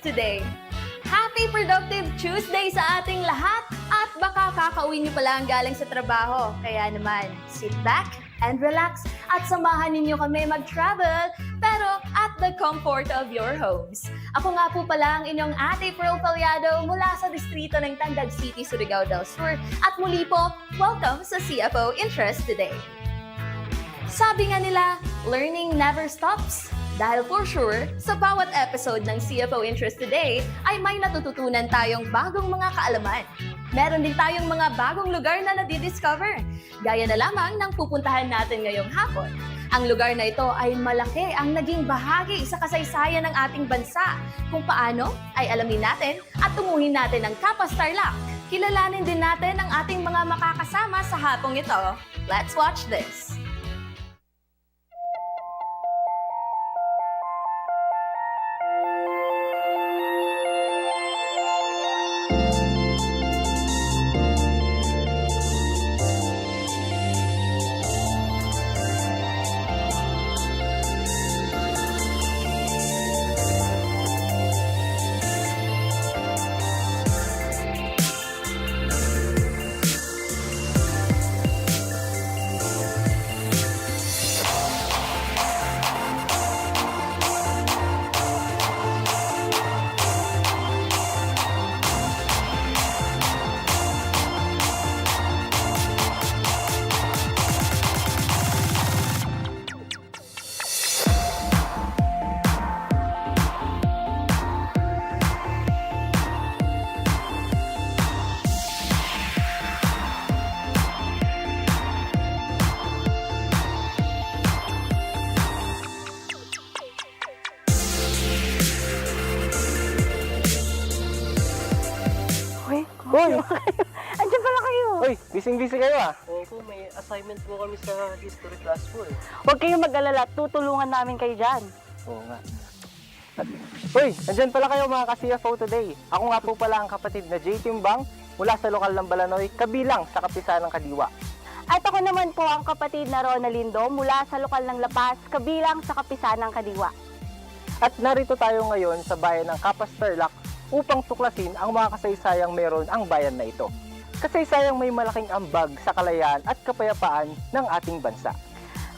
Today. Happy Productive Tuesday sa ating lahat! At baka kakauwi niyo pala ang galing sa trabaho. Kaya naman, sit back and relax at samahan ninyo kami mag-travel pero at the comfort of your homes. Ako nga po pala ang inyong ate Pearl Palyado mula sa distrito ng Tandag City, Surigao del Sur. At muli po, welcome sa CFO Interest Today. Sabi nga nila, learning never stops. Dahil for sure, sa bawat episode ng CFO Interest Today ay may natututunan tayong bagong mga kaalaman. Meron din tayong mga bagong lugar na nadidiscover. Gaya na lamang ng pupuntahan natin ngayong hapon. Ang lugar na ito ay malaki ang naging bahagi sa kasaysayan ng ating bansa. Kung paano, ay alamin natin at tumuhin natin ang Kappa Starlock. Kilalanin din natin ang ating mga makakasama sa hapong ito. Let's watch this! Busy-busy kayo ah. Oo po, may assignment po kami sa history class po eh. Huwag kayong mag-alala, tutulungan namin kayo dyan. Oo nga. Hoy, nandyan pala kayo mga ka-CFO today. Ako nga po pala ang kapatid na J. Timbang mula sa lokal ng Balanoy, kabilang sa Kapisan ng Kadiwa. At ako naman po ang kapatid na Rona Lindo mula sa lokal ng Lapas, kabilang sa Kapisanang Kadiwa. At narito tayo ngayon sa bayan ng Kapastarlak upang tuklasin ang mga kasaysayang meron ang bayan na ito. Kasaysayang may malaking ambag sa kalayaan at kapayapaan ng ating bansa.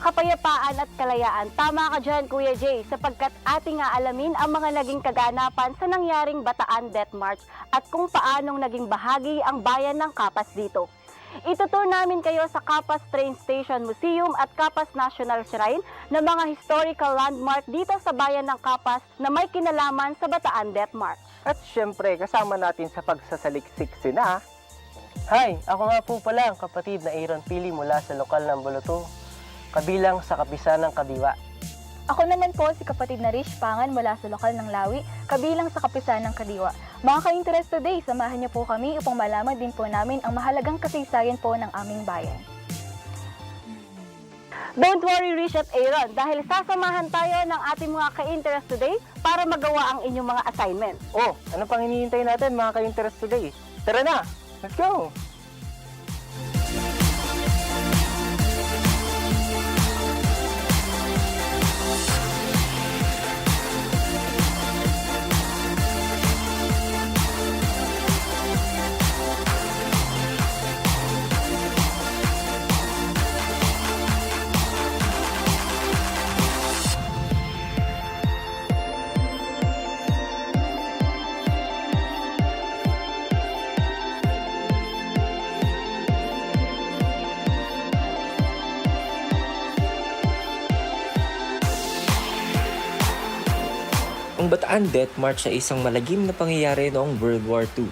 Kapayapaan at kalayaan, tama ka dyan Kuya Jay, sapagkat ating aalamin ang mga naging kaganapan sa nangyaring Bataan Death March at kung paanong naging bahagi ang bayan ng Kapas dito. Itutur namin kayo sa Kapas Train Station Museum at Kapas National Shrine na mga historical landmark dito sa bayan ng Kapas na may kinalaman sa Bataan Death March. At syempre, kasama natin sa pagsasaliksik sina Hi, ako nga po pala ang kapatid na Aaron Pili mula sa lokal ng Buluto, kabilang sa kapisan ng Kadiwa. Ako naman po si kapatid na Rish Pangan mula sa lokal ng Lawi, kabilang sa kapisan ng Kadiwa. Mga ka-interest today, samahan niyo po kami upang malaman din po namin ang mahalagang kasaysayan po ng aming bayan. Don't worry, Rish at Aaron, dahil sasamahan tayo ng ating mga ka-interest today para magawa ang inyong mga assignment. Oh, ano pang hinihintay natin mga ka-interest today? Tara na! Let's go! Ang Bataan Death March ay isang malagim na pangyayari noong World War II.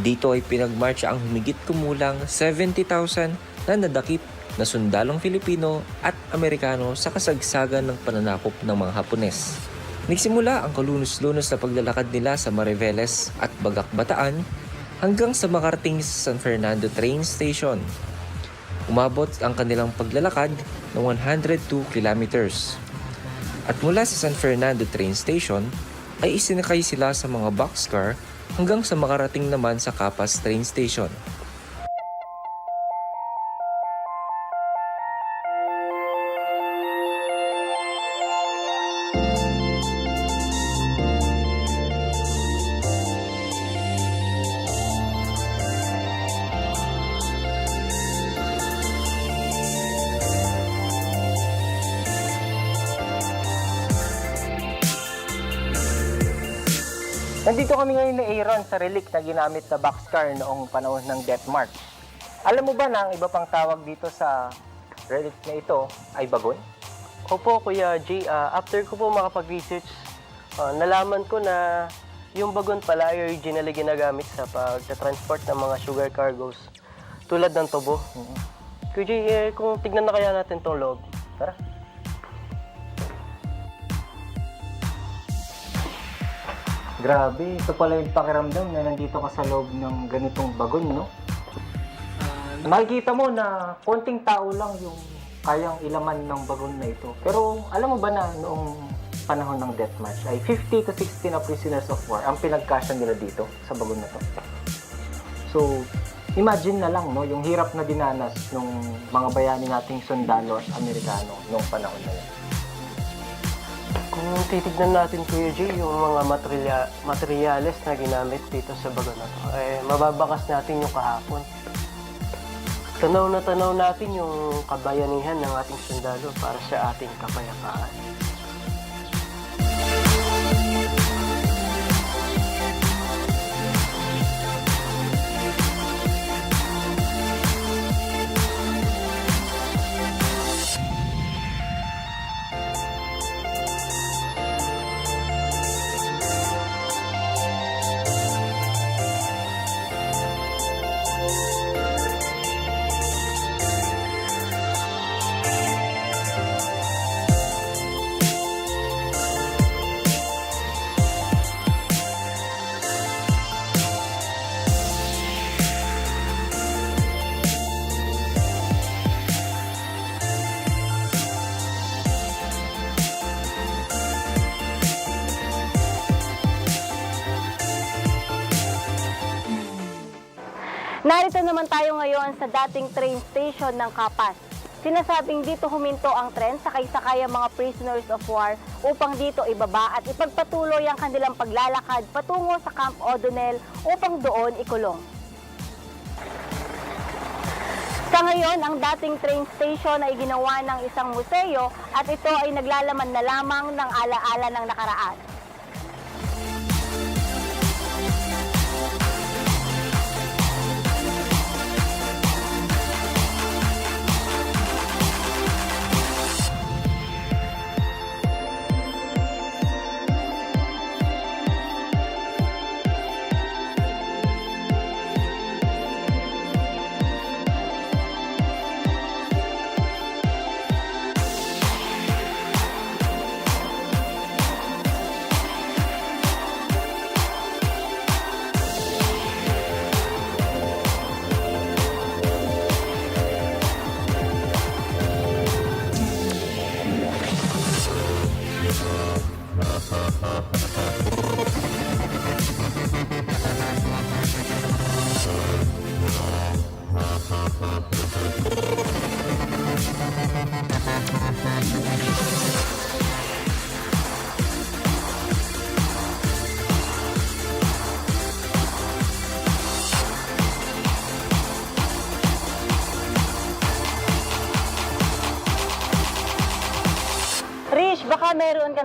Dito ay pinagmarch ang humigit kumulang 70,000 na nadakip na sundalong Filipino at Amerikano sa kasagsagan ng pananakop ng mga Hapones. Nagsimula ang kalunos-lunos na paglalakad nila sa Mariveles at Bagak Bataan hanggang sa makarating sa San Fernando Train Station. Umabot ang kanilang paglalakad ng 102 kilometers. At mula sa San Fernando train station ay isinakay sila sa mga boxcar hanggang sa makarating naman sa Capas train station. Kami ngayon ni Aaron sa relic na ginamit na boxcar noong panahon ng Death March. Alam mo ba na ang iba pang tawag dito sa relic na ito ay bagon? Opo, Kuya J, ah, after ko po makapag-research, ah, nalaman ko na yung bagon pala ay originally ginagamit sa pagta-transport ng mga sugar cargoes tulad ng tubo. Kuya J, eh, kung tignan na kaya natin tong loob. Tara. Grabe, ito pala yung pakiramdam na nandito ka sa loob ng ganitong bagon, no? Makikita mo na konting tao lang yung kayang ilaman ng bagon na ito. Pero alam mo ba na noong panahon ng death match ay 50 to 60 na prisoners of war ang pinagkasya nila dito sa bagon na to. So, imagine na lang no, yung hirap na dinanas ng mga bayani nating sundalo at Amerikano noong panahon na yan. Kung titignan natin, Kuya J, yung mga materiya, materyales na ginamit dito sa bagon na to, eh, mababakas natin yung kahapon. Tanaw na tanaw natin yung kabayanihan ng ating sundalo para sa ating kapayapaan. Naman tayo ngayon sa dating train station ng Kapas. Sinasabing dito huminto ang tren sa kaysakayang mga prisoners of war upang dito ibaba at ipagpatuloy ang kanilang paglalakad patungo sa Camp O'Donnell upang doon ikulong. Sa ngayon, ang dating train station ay ginawa ng isang museo at ito ay naglalaman na lamang ng alaala ng nakaraan.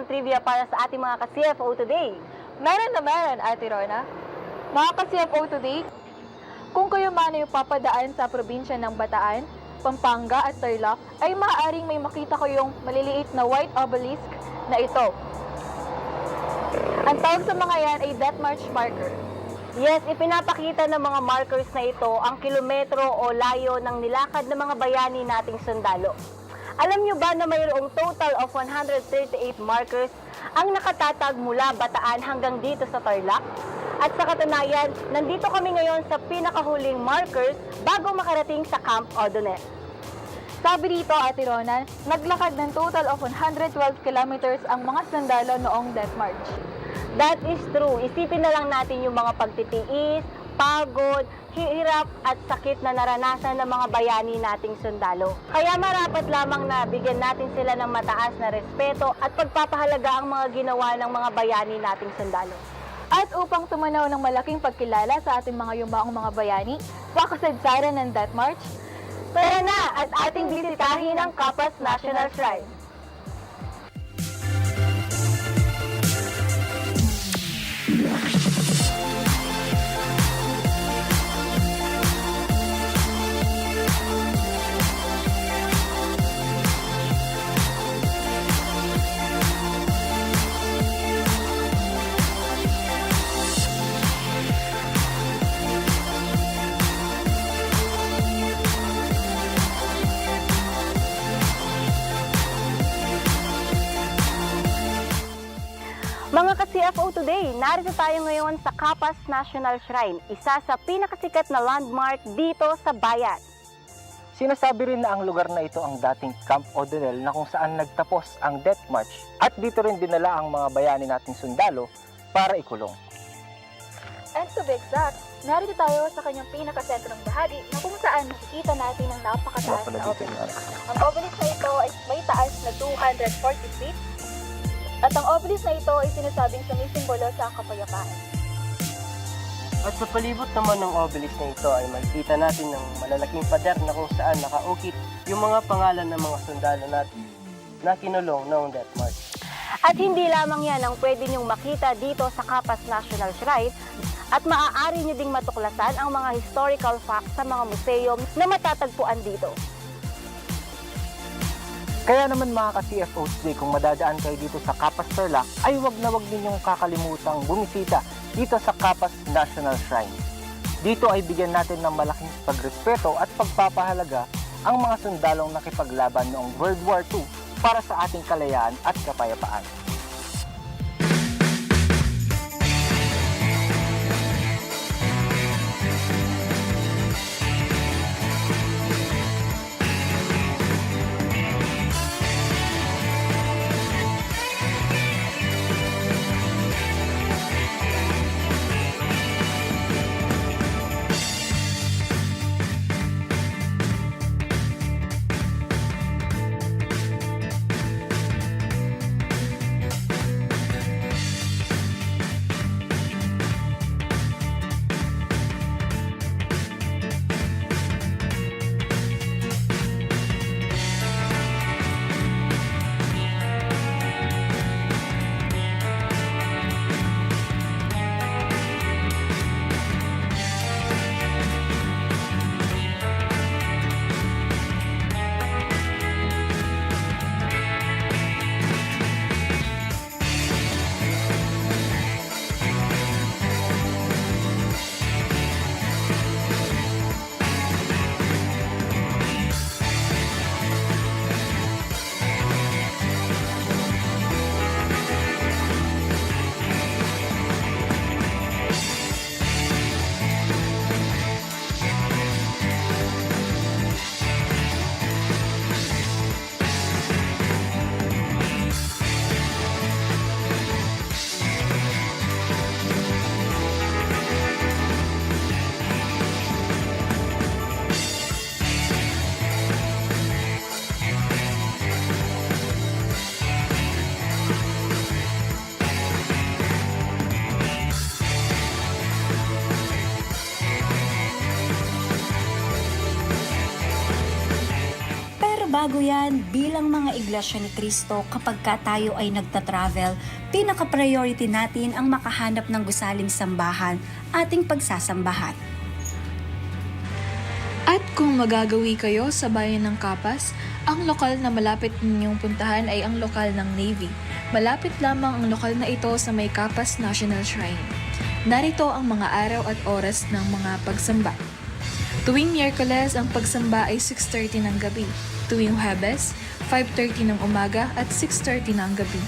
Trivia para sa ating mga ka-CFO today. Meron na meron, Ate Rona. Mga ka-CFO today, kung kayo man ay papadaan sa probinsya ng Bataan, Pampanga at Tarlac, ay maaaring may makita kayong maliliit na white obelisk na ito. Ang tawag sa mga yan ay Death March marker. Yes, ipinapakita ng mga markers na ito ang kilometro o layo ng nilakad ng mga bayani nating sundalo. Alam nyo ba na mayroong total of 138 markers ang nakatatag mula Bataan hanggang dito sa Tarlac? At sa katunayan, nandito kami ngayon sa pinakahuling markers bago makarating sa Camp O'Donnell. Sabi dito, Ate Rona, naglakad ng total of 112 kilometers ang mga sundalo noong Death March. That is true. Isipin na lang natin yung mga pagtitiis, pagod, hirap at sakit na naranasan ng mga bayani nating sundalo. Kaya marapat lamang na bigyan natin sila ng mataas na respeto at pagpapahalaga ang mga ginawa ng mga bayani nating sundalo. At upang tumanaw ng malaking pagkilala sa ating mga yumaong mga bayani, pakasadsaran ng Death March, Tara na at ating bisitahin ang Kapas National Shrine. Today, narito tayo ngayon sa Kapas National Shrine, isa sa pinakasikat na landmark dito sa bayan. Sinasabi rin na ang lugar na ito ang dating Camp O'Donnell na kung saan nagtapos ang Death March at dito rin dinala ang mga bayani nating sundalo para ikulong. And to be exact, narito tayo sa kanyang pinakasentrong bahagi na kung saan makikita natin ang napakataas na obelisk. Ang obelisk na ito ay may taas na 240 feet at ang obelisk na ito ay sinasabing sumisimbolo sa kapayapaan. At sa palibot naman ng obelisk na ito ay makikita natin ng malalaking pader na kung saan nakaukit yung mga pangalan ng mga sundalo natin na kinulong noong Death March. At hindi lamang yan ang pwede niyong makita dito sa Kapas National Shrine at maaari niyo ding matuklasan ang mga historical facts sa mga museum na matatagpuan dito. Kaya naman mga ka-CFOs kung madadaan kayo dito sa Kapas Tarlac, ay wag na wag ninyong kakalimutang bumisita dito sa Kapas National Shrine. Dito ay bigyan natin ng malaking pagrespeto at pagpapahalaga ang mga sundalong nakipaglaban noong World War II para sa ating kalayaan at kapayapaan. Bilang mga iglesia ni Kristo, kapag ka tayo ay nagta-travel, pinaka-priority natin ang makahanap ng gusaling sambahan, ating pagsasambahan. At kung magagawi kayo sa bayan ng Kapas, ang lokal na malapit ninyong puntahan ay ang lokal ng Navy. Malapit lamang ang lokal na ito sa may Kapas National Shrine. Narito ang mga araw at oras ng mga pagsamba. Tuwing Miyerkules, ang pagsamba ay 6.30 ng gabi. Tuwing Huwebes, 5.30 ng umaga at 6.30 ng gabi.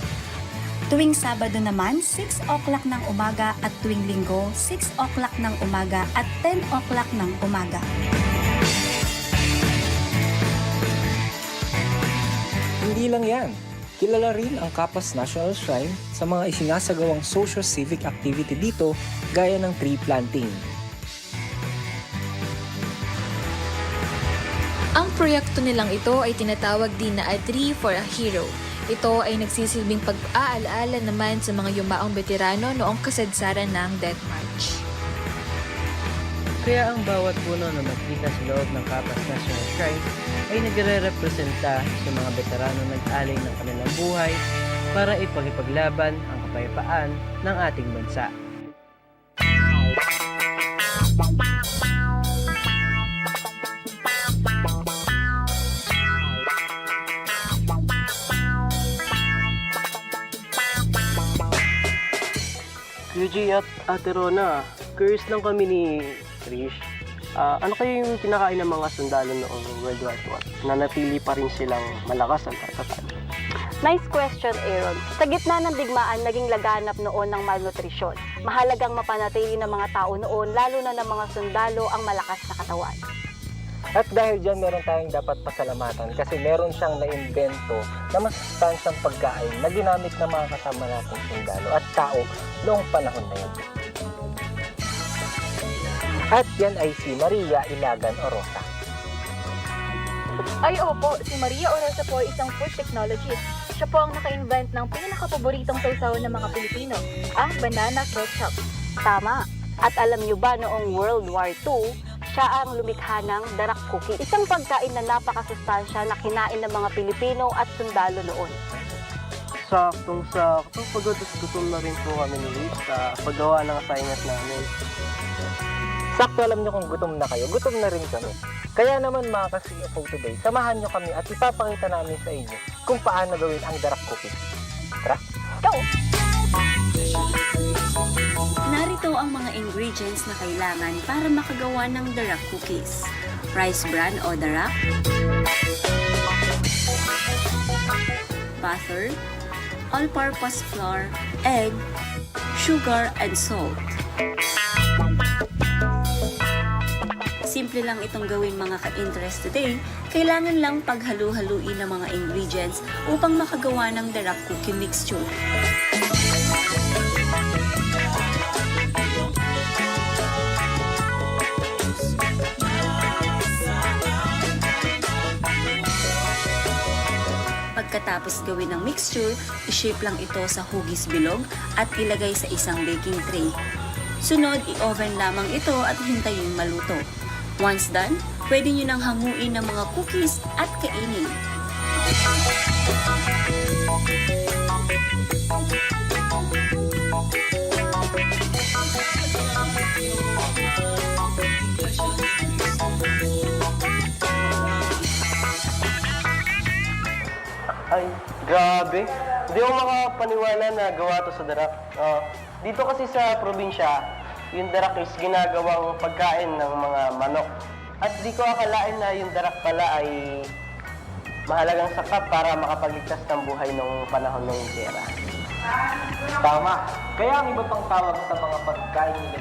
Tuwing Sabado naman, 6 o'clock ng umaga at tuwing Linggo, 6 o'clock ng umaga at 10 o'clock ng umaga. Hindi lang yan. Kilala rin ang Kapas National Shrine sa mga isinasagawang social-civic activity dito gaya ng tree planting. Ang proyekto nilang ito ay tinatawag din na A Tree for a Hero. Ito ay nagsisilbing pag-aalaala naman sa mga yumaong veterano noong kasadsaran ng Death March. Kaya ang bawat puno na makita sa loob ng Kapas National Shrine ay nagre-representa sa mga veterano nag-alay ng kanilang buhay para ipagipaglaban ang kapayapaan ng ating bansa. UG at Ate Rona, curious lang kami ni Trish. Ah, ano kayo yung kinakain ng mga sundalo noong World War II? Na natili pa rin silang malakas at tatatag. Nice question, Aaron. Sa gitna ng digmaan, naging laganap noon ng malnutrisyon. Mahalagang mapanatili ng mga tao noon, lalo na ng mga sundalo, ang malakas na katawan. At dahil dyan, meron tayong dapat pasalamatan kasi meron siyang naimbento na masustansyang pagkain na ginamit ng mga kasama nating sundalo at tao noong panahon na yun. At yan ay si Maria Ilagan Orosa. Ay opo, si Maria Orosa po ay isang food technologist. Siya po ang naka-invent ng pinakapaboritong sausaw ng mga Pilipino, ang banana ketchup. Tama. At alam niyo ba noong World War II, siya ang lumikha ng darak cookie. Isang pagkain na napakasustansya na kinain ng mga Pilipino at sundalo noon. Saktong-sakto, pagod-gutom na rin po kami ni Luis sa paggawa ng assignment namin. Sakto alam nyo kung gutom na kayo, gutom na rin kami. Kaya naman mga ka-CFO today, samahan nyo kami at ipapakita namin sa inyo kung paano gawin ang darak cookie. Tara! Narito ang mga ingredients na kailangan para makagawa ng darak cookies. Rice bran o darak, butter, all-purpose flour, egg, sugar, and salt. Simple lang itong gawin mga ka-interest today. Kailangan lang paghalu-haluin ng mga ingredients upang makagawa ng darak cookie mixture. Pagkatapos gawin ng mixture, i-shape lang ito sa hugis bilog at ilagay sa isang baking tray. Sunod, i-oven lamang ito at hintayin maluto. Once done, pwede nyo nang hanguin ng mga cookies at kainin. Ay, grabe. Hindi ako makapaniwala na gawa to sa darak. Ah, dito kasi sa probinsya, yung darak is ginagawang pagkain ng mga manok. At di ko akalain na yung darak pala ay mahalagang sapat para makapagligtas ng buhay nung panahon ng gera. Tama! Kaya ang iba pang tawag sa mga pagkain ni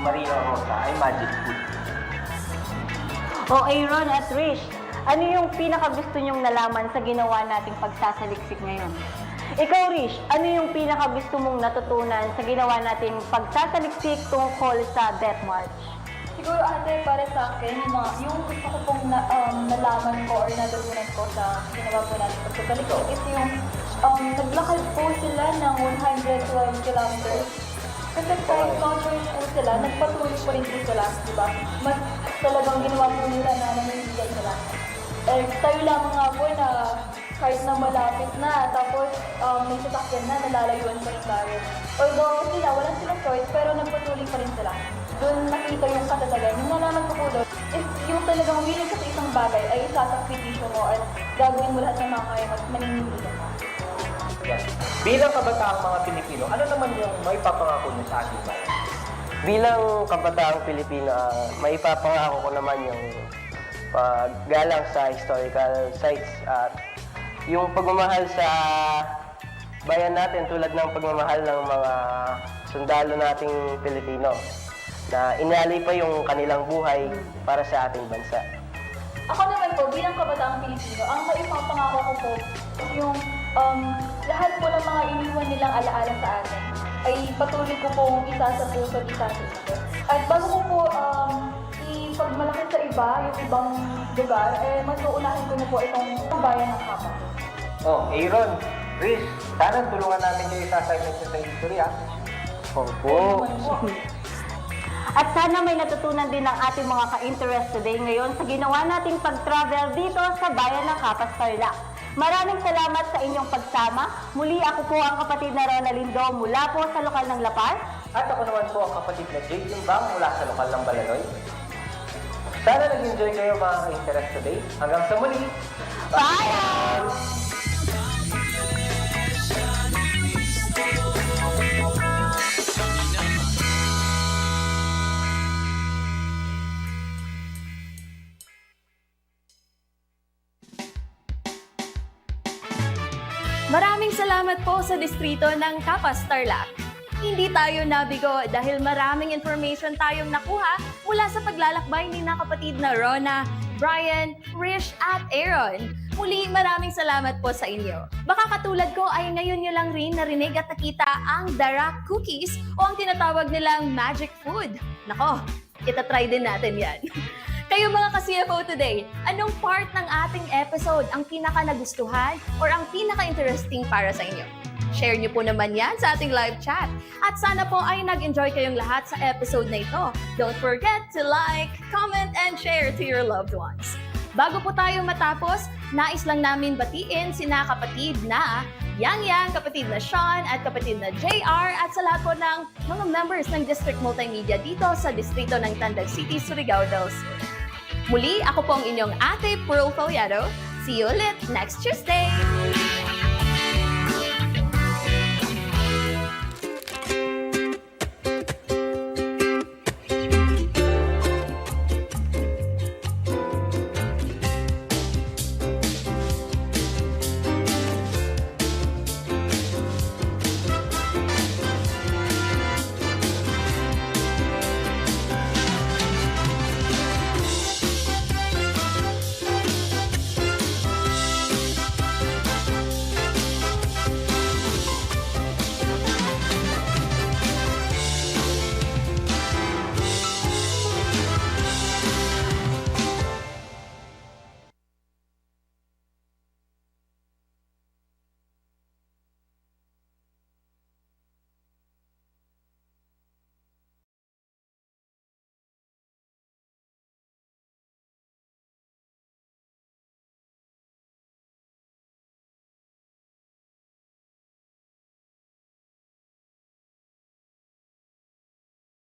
Maria Rosa ay magic food. O Aaron at Rish, ano yung pinakagusto nyong nalaman sa ginawa nating pagsasaliksik ngayon? Ikaw, Rish, ano yung pinakagusto mong natutunan sa ginawa nating pagsasaliksik tungkol sa Death March? Siguro ate, para sa akin, yung, mga, yung gusto ko pong na, um, nalaman ko or natutunan ko sa ginawa po natin pagkabalik is yung um, naglakad po sila ng 112 kilometers. Kasi kahit conquering po sila, nagpatuloy po rin po sila, di ba? Mas talagang ginawa po nila na nanindigan sila. Eh, tayo lamang nga po na kahit na malapit na, tapos um, may sasakyan na, nalalayuan pa rin tayo. Although sila, wala silang choice, pero nagpatuloy pa rin sila. Doon nakita yung katatagan. Yung nalaman ko po doon, is yung talagang willing ka sa isang bagay ay isasakripisyo mo at gagawin mo lahat ng mga kaya at maninindigan mo. Yan. Bilang kabataang mga Pilipino, ano naman yung may papangako niyo sa ating bayan? Bilang kabataang Pilipino, ah, maipapangako ko naman yung paggalang sa historical sites at yung pagmamahal sa bayan natin tulad ng pagmamahal ng mga sundalo nating Pilipino na inalay pa yung kanilang buhay para sa ating bansa. Ako naman po, bilang kabataang Pilipino, ang maipapangako ko po yung um, lahat po ng mga iniwan nilang alaala sa atin ay patuloy ko pong isa sa puso isa sa. At bago ko po um, ipagmalaki sa iba, yung ibang lugar, eh, mas uunahin ko na po itong bayan ng Kapas. Oh, Aaron, Riz, sana tulungan namin kayo sa assignment nyo sa history, ah. Opo. At sana may natutunan din ang ating mga ka-interest today ngayon sa ginawa nating pag-travel dito sa bayan ng Kapas Tarlac. Maraming salamat sa inyong pagsama. Muli ako po ang kapatid na Ronalindo mula po sa lokal ng Lapar. At ako naman po ang kapatid na Jake Limbang mula sa lokal ng Balanoy. Sana nag-enjoy kayo mga ka-interest today. Hanggang sa muli! Bye! Maraming salamat po sa distrito ng Capas Tarlac. Hindi tayo nabigo dahil maraming information tayong nakuha mula sa paglalakbay ni na kapatid na Rona, Brian, Rish at Aaron. Muli, maraming salamat po sa inyo. Baka katulad ko ay ngayon nyo lang rin narinig at nakita ang Darak Cookies o ang tinatawag nilang magic food. Nako, itatry din natin yan. Kayo mga ka-CFO today, anong part ng ating episode ang pinaka nagustuhan or ang pinaka-interesting para sa inyo? Share niyo po naman yan sa ating live chat. At sana po ay nag-enjoy kayong lahat sa episode na ito. Don't forget to like, comment, and share to your loved ones. Bago po tayo matapos, nais lang namin batiin sina kapatid na Yang Yang, kapatid na Sean, at kapatid na JR, at sa lahat po ng mga members ng District Multimedia dito sa distrito ng Tandag City, Surigao del Sur. Muli, ako po ang inyong ate Pearl Foliado. See you ulit next Tuesday!